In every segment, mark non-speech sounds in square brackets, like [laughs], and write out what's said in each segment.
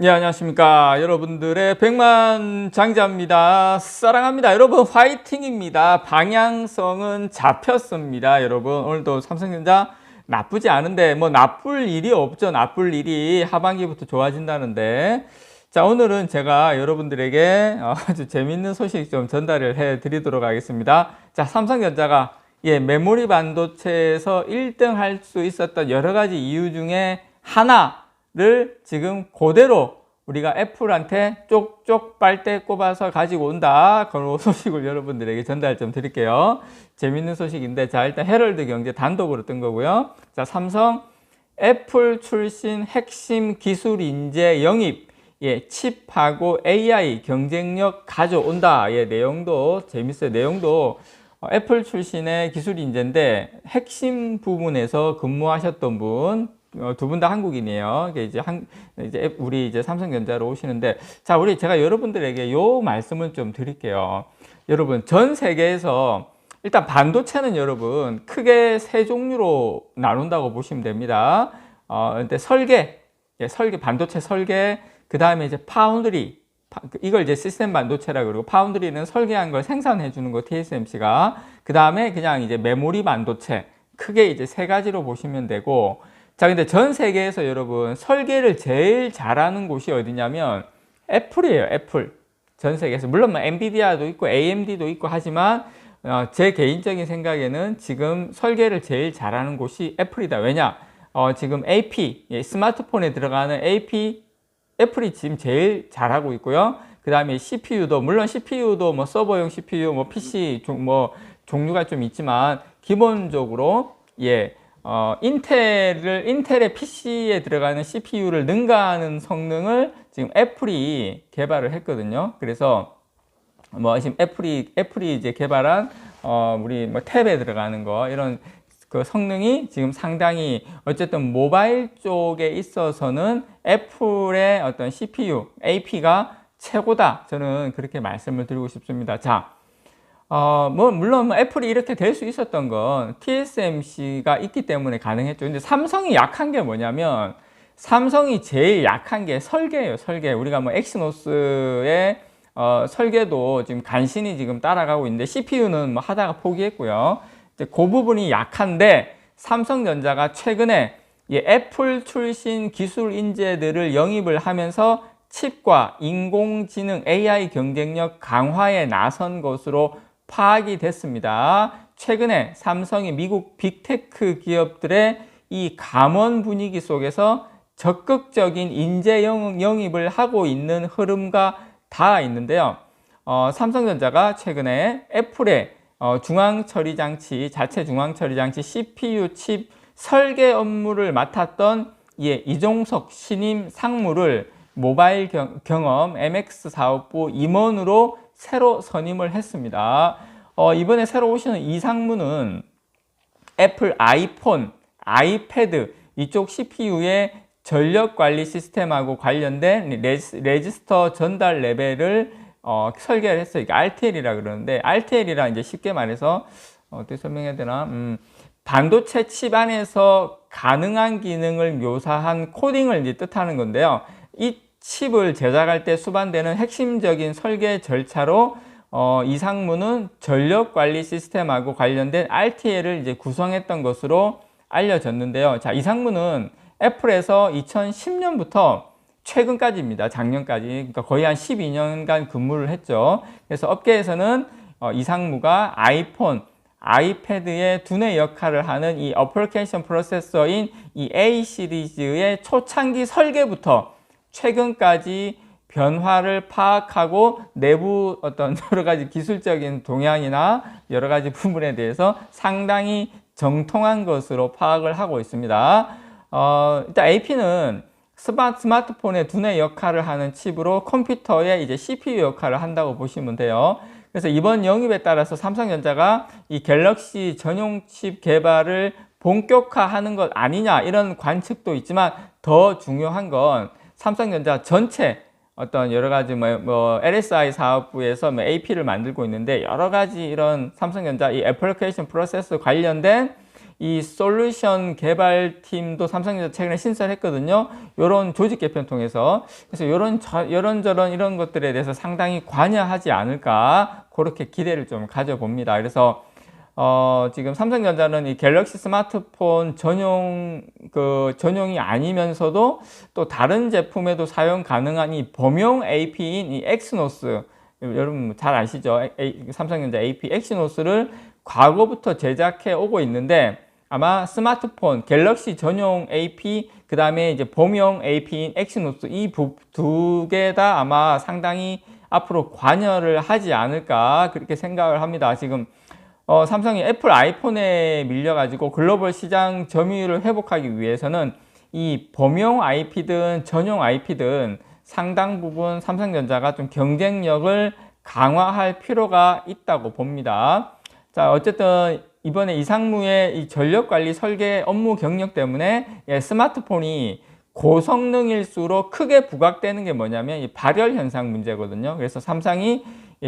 네, 안녕하십니까. 여러분들의 백만 장자입니다. 사랑합니다. 여러분, 화이팅입니다. 방향성은 잡혔습니다. 여러분, 오늘도 삼성전자 나쁘지 않은데, 뭐, 나쁠 일이 없죠. 나쁠 일이 하반기부터 좋아진다는데. 자, 오늘은 제가 여러분들에게 아주 재밌는 소식 좀 전달을 해 드리도록 하겠습니다. 자, 삼성전자가 예, 메모리 반도체에서 1등 할 수 있었던 여러 가지 이유 중에 하나 를 지금 그대로 우리가 애플한테 쪽쪽 빨대 꼽아서 가지고 온다. 그런 [laughs] 소식을 여러분들에게 전달 좀 드릴게요. 재밌는 소식인데, 자, 일단 헤럴드 경제 단독으로 뜬 거고요. 자, 삼성 애플 출신 핵심 기술 인재 영입, 예, 칩하고 AI 경쟁력 가져온다. 예, 내용도 재밌어요. 내용도 어, 애플 출신의 기술 인재인데 핵심 부분에서 근무하셨던 분, 어, 두 분 다 한국인이에요. 이제 한, 이제 우리 이제 삼성전자로 오시는데, 자, 우리 제가 여러분들에게 요 말씀을 좀 드릴게요. 여러분, 전 세계에서 일단 반도체는 여러분 크게 세 종류로 나눈다고 보시면 됩니다. 어, 근데 설계, 예, 설계, 반도체 설계, 그 다음에 이제 파운드리, 이걸 이제 시스템 반도체라 그러고 파운드리는 설계한 걸 생산해 주는 거 TSMC가 그 다음에 그냥 이제 메모리 반도체 크게 이제 세 가지로 보시면 되고 자 근데 전 세계에서 여러분 설계를 제일 잘하는 곳이 어디냐면 애플이에요 애플. 전 세계에서. 물론 뭐 엔비디아도 있고 AMD도 있고 하지만 어, 제 개인적인 생각에는 지금 설계를 제일 잘하는 곳이 애플이다. 왜냐? 어, 지금 AP 예, 스마트폰에 들어가는 AP 애플이 지금 제일 잘하고 있고요. 그 다음에 CPU도 물론 CPU도 뭐 서버용 CPU, 뭐 PC 종, 뭐 종류가 좀 있지만 기본적으로 예 어, 인텔을 인텔의 PC에 들어가는 CPU를 능가하는 성능을 지금 애플이 개발을 했거든요. 그래서 뭐 지금 애플이 애플이 이제 개발한 어, 우리 뭐 탭에 들어가는 거 이런 그 성능이 지금 상당히 어쨌든 모바일 쪽에 있어서는 애플의 어떤 CPU, AP가 최고다. 저는 그렇게 말씀을 드리고 싶습니다. 자, 어, 뭐, 물론 뭐 애플이 이렇게 될 수 있었던 건 TSMC가 있기 때문에 가능했죠. 근데 삼성이 약한 게 뭐냐면 삼성이 제일 약한 게 설계예요, 설계. 우리가 뭐 엑시노스의 어, 설계도 지금 간신히 지금 따라가고 있는데 CPU는 뭐 하다가 포기했고요. 그 부분이 약한데 삼성전자가 최근에 애플 출신 기술 인재들을 영입을 하면서 칩과 인공지능 AI 경쟁력 강화에 나선 것으로 파악이 됐습니다. 최근에 삼성이 미국 빅테크 기업들의 이 감원 분위기 속에서 적극적인 인재 영입을 하고 있는 흐름과 닿아 있는데요. 어, 삼성전자가 최근에 애플의 어, 중앙 처리 장치, 자체 중앙 처리 장치 CPU 칩 설계 업무를 맡았던 예, 이종석 신임 상무를 모바일 경, 험 MX 사업부 임원으로 새로 선임을 했습니다. 어, 이번에 새로 오시는 이 상무는 애플 아이폰, 아이패드 이쪽 CPU의 전력 관리 시스템하고 관련된 레지스터 전달 레벨을 어, 설계를 했어요. 이게 RTL이라 그러는데 RTL이라 이제 쉽게 말해서 어, 떻게 설명해야 되나? 음, 반도체 칩 안에서 가능한 기능을 묘사한 코딩을 이제 뜻하는 건데요. 이 칩을 제작할 때 수반되는 핵심적인 설계 절차로 어, 이 상무는 전력 관리 시스템하고 관련된 RTL을 이제 구성했던 것으로 알려졌는데요. 자, 이 상무는 애플에서 2010년부터 최근까지입니다. 작년까지. 그러니까 거의 한 12년간 근무를 했죠. 그래서 업계에서는 어, 이 상무가 아이폰, 아이패드의 두뇌 역할을 하는 이 어플리케이션 프로세서인 이 A 시리즈의 초창기 설계부터 최근까지 변화를 파악하고 내부 어떤 [laughs] 여러 가지 기술적인 동향이나 여러 가지 부분에 대해서 상당히 정통한 것으로 파악을 하고 있습니다. 어, 일단 AP는 스마트 폰의 두뇌 역할을 하는 칩으로 컴퓨터의 이제 CPU 역할을 한다고 보시면 돼요. 그래서 이번 영입에 따라서 삼성전자가 이 갤럭시 전용 칩 개발을 본격화하는 것 아니냐 이런 관측도 있지만 더 중요한 건 삼성전자 전체 어떤 여러 가지 뭐, 뭐 LSI 사업부에서 뭐 AP를 만들고 있는데 여러 가지 이런 삼성전자 이 애플리케이션 프로세스 관련된 이 솔루션 개발팀도 삼성전자 최근에 신설했거든요. 이런 조직 개편 통해서 그래서 이런 이런 저런 이런 것들에 대해서 상당히 관여하지 않을까 그렇게 기대를 좀 가져봅니다. 그래서 어, 지금 삼성전자는 이 갤럭시 스마트폰 전용 그 전용이 아니면서도 또 다른 제품에도 사용 가능한 이 범용 AP인 이 엑스노스 여러분 잘 아시죠? 삼성전자 AP 엑시노스를 과거부터 제작해 오고 있는데 아마 스마트폰 갤럭시 전용 AP 그 다음에 이제 범용 AP인 엑시노스 이 두 개 다 아마 상당히 앞으로 관여를 하지 않을까 그렇게 생각을 합니다. 지금 어, 삼성이 애플 아이폰에 밀려가지고 글로벌 시장 점유율을 회복하기 위해서는 이 범용 IP든 전용 IP든 상당 부분 삼성전자가 좀 경쟁력을 강화할 필요가 있다고 봅니다. 자, 어쨌든 이번에 이상무의 이 전력 관리 설계 업무 경력 때문에 예, 스마트폰이 고성능일수록 크게 부각되는 게 뭐냐면 이 발열 현상 문제거든요. 그래서 삼성이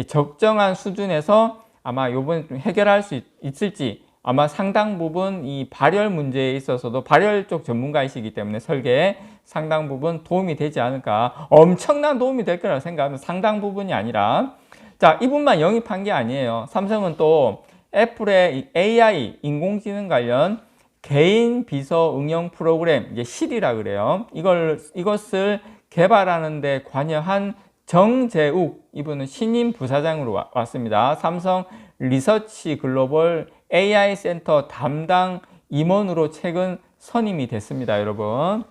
적정한 수준에서 아마 요번에 좀 해결할 수 있, 을지 아마 상당 부분 이 발열 문제에 있어서도 발열 쪽 전문가이시기 때문에 설계에 상당 부분 도움이 되지 않을까. 엄청난 도움이 될 거라고 생각하면 상당 부분이 아니라. 자 이분만 영입한 게 아니에요. 삼성은 또 애플의 AI 인공지능 관련 개인 비서 응용 프로그램 이게 실이라 그래요. 이걸 이것을 개발하는 데 관여한 정재욱 이분은 신임 부사장으로 왔습니다. 삼성 리서치 글로벌 AI 센터 담당 임원으로 최근 선임이 됐습니다, 여러분.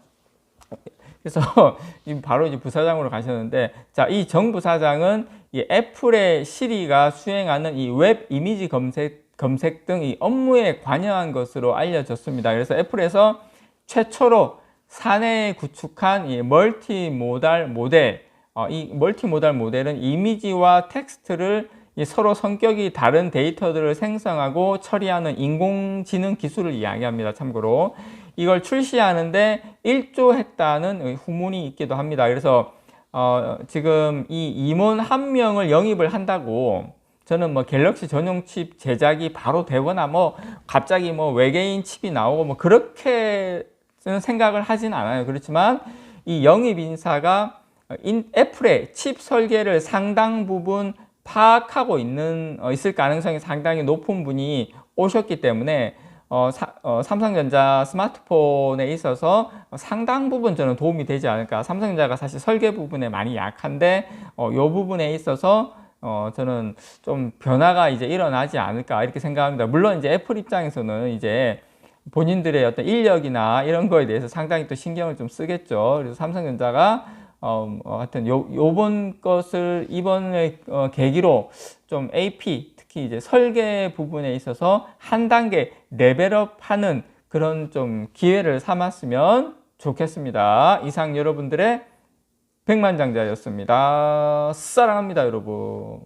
그래서 [laughs] 바로 이제 부사장으로 가셨는데 자, 이 정 부사장은 이 애플의 시리가 수행하는 이 웹 이미지 검색 검색 등 이 업무에 관여한 것으로 알려졌습니다. 그래서 애플에서 최초로 사내에 구축한 이 멀티 모달 모델, 어, 이 멀티모달 모델은 이미지와 텍스트를 서로 성격이 다른 데이터들을 생성하고 처리하는 인공지능 기술을 이야기합니다. 참고로 이걸 출시하는데 1조 했다는 후문이 있기도 합니다. 그래서 어, 지금 이 임원 한 명을 영입을 한다고 저는 뭐 갤럭시 전용 칩 제작이 바로 되거나 뭐 갑자기 뭐 외계인 칩이 나오고 뭐 그렇게 생각을 하진 않아요. 그렇지만 이 영입 인사가 애플의 칩 설계를 상당 부분 파악하고 있는 어, 있을 가능성이 상당히 높은 분이 오셨기 때문에 어, 사, 어, 삼성전자 스마트폰에 있어서 상당 부분 저는 도움이 되지 않을까. 삼성전자가 사실 설계 부분에 많이 약한데 어, 이 부분에 있어서 어, 저는 좀 변화가 이제 일어나지 않을까 이렇게 생각합니다. 물론 이제 애플 입장에서는 이제 본인들의 어떤 인력이나 이런 거에 대해서 상당히 또 신경을 좀 쓰겠죠. 그래서 삼성전자가 어, 어 하여튼 요, 요번 것을 이번에 어, 계기로 좀 AP 특히 이제 설계 부분에 있어서 한 단계 레벨업 하는 그런 좀 기회를 삼았으면 좋겠습니다. 이상 여러분들의 백만장자였습니다. 사랑합니다, 여러분.